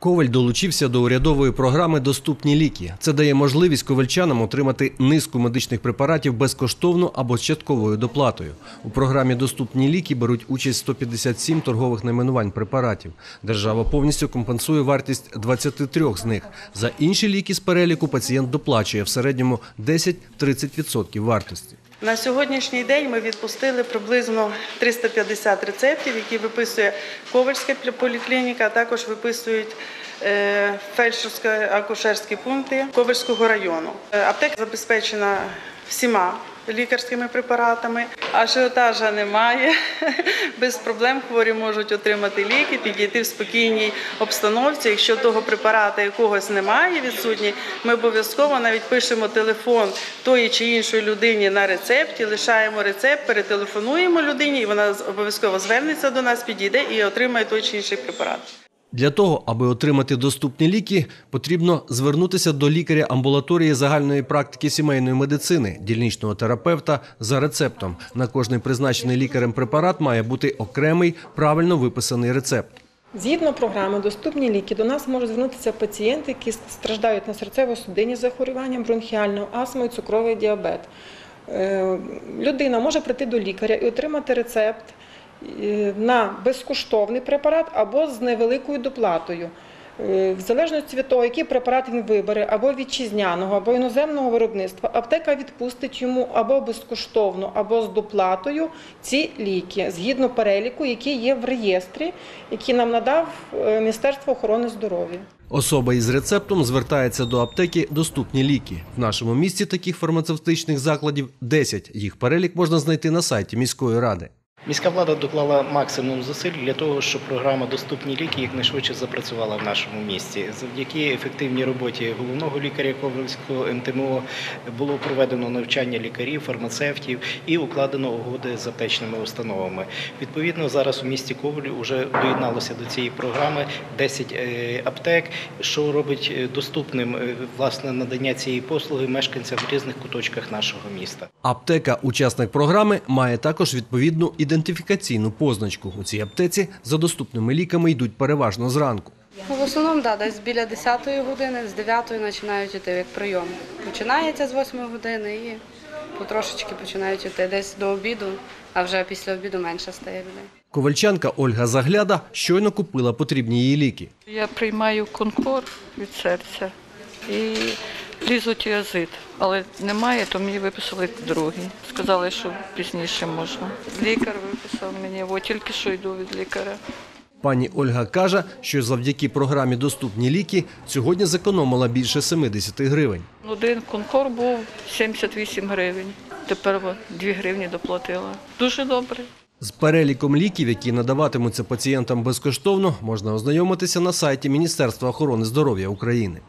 Коваль долучився до урядової програми Доступні ліки. Це дає можливість ковальчанам отримати низку медичних препаратів безкоштовно або з частковою доплатою. У програмі Доступні ліки беруть участь 157 торгових найменувань препаратів. Держава повністю компенсує вартість 23 з них. За інші ліки з переліку пацієнт доплачує в середньому 10-30% вартості. На сьогоднішній день ми відпустили приблизно 350 рецептів, які виписує Ковальська поліклініка, а також виписують е, фельдшерсько-акушерські пункти Ковальського району. Е, Аптека забезпечена всіма лікарськими препаратами, ажіотажа немає. Без проблем хворі можуть отримати ліки, підійти в спокійній обстановці. Якщо того препарата якогось немає, відсутній, ми обов'язково навіть пишемо телефон тої чи іншої людині на рецепті, лишаємо рецепт, перетелефонуємо людині, і вона обов'язково звернеться до нас, підійде і отримає той чи інший препарат. Для того, аби отримати доступні ліки, потрібно звернутися до лікаря амбулаторії загальної практики сімейної медицини, дільничного терапевта за рецептом. На кожний призначений лікарем препарат має бути окремий правильно виписаний рецепт. Згідно програми Доступні ліки до нас можуть звернутися пацієнти, які страждають на серцево-судинні захворювання, бронхіальну астму і цукровий діабет. Е, Людина може прийти до лікаря і отримати рецепт на безкоштовний препарат або з невеликою доплатою. Е, В залежності від того, який препарат він вибере, або вітчизняного, або іноземного виробництва, аптека відпустить йому або безкоштовно, або з доплатою ці ліки згідно переліку, який є в реєстрі, який нам надав е, Міністерство охорони здоров'я. Особа із рецептом звертається до аптеки доступні ліки. В нашому місті таких фармацевтичних закладів 10. Їх перелік можна знайти на сайті міської ради. Міська влада доклала максимум зусиль для того, щоб програма Доступні ліки якнайшвидше запрацювала в нашому місті. Завдяки ефективній роботі головного лікаря Ковальського МТМО було проведено навчання лікарів, фармацевтів і укладено угоди з аптечними установами. Відповідно, зараз у місті Ковалі вже доєдналося до цієї програми 10 е, аптек, що робить е, доступним е, власне надання цієї послуги мешканцям в різних куточках нашого міста. Аптека, учасник програми, має також відповідну ідентифікаційну позначку. У цій аптеці за доступними ліками йдуть переважно зранку. Ну, в основному, да, десь біля 10 години, з 9 починають йти як прийом. Починається з 8 години і потрошечки починають йти десь до обіду, а вже після обіду менше стає людей. Ковальчанка Ольга Загляда щойно купила потрібні їй ліки. Я приймаю конкор від серця і лізотіазид, але немає, то мені виписали другий. Сказали, що пізніше можна. Лікар виписав мені, от тільки що йду від лікаря. Пані Ольга каже, що завдяки програмі Доступні ліки сьогодні зекономила більше 70 гривень. Один конкор був 78 гривень. Тепер от 2 гривні доплатила. Дуже добре. З переліком ліків, які надаватимуться пацієнтам безкоштовно, можна ознайомитися на сайті Міністерства охорони здоров'я України.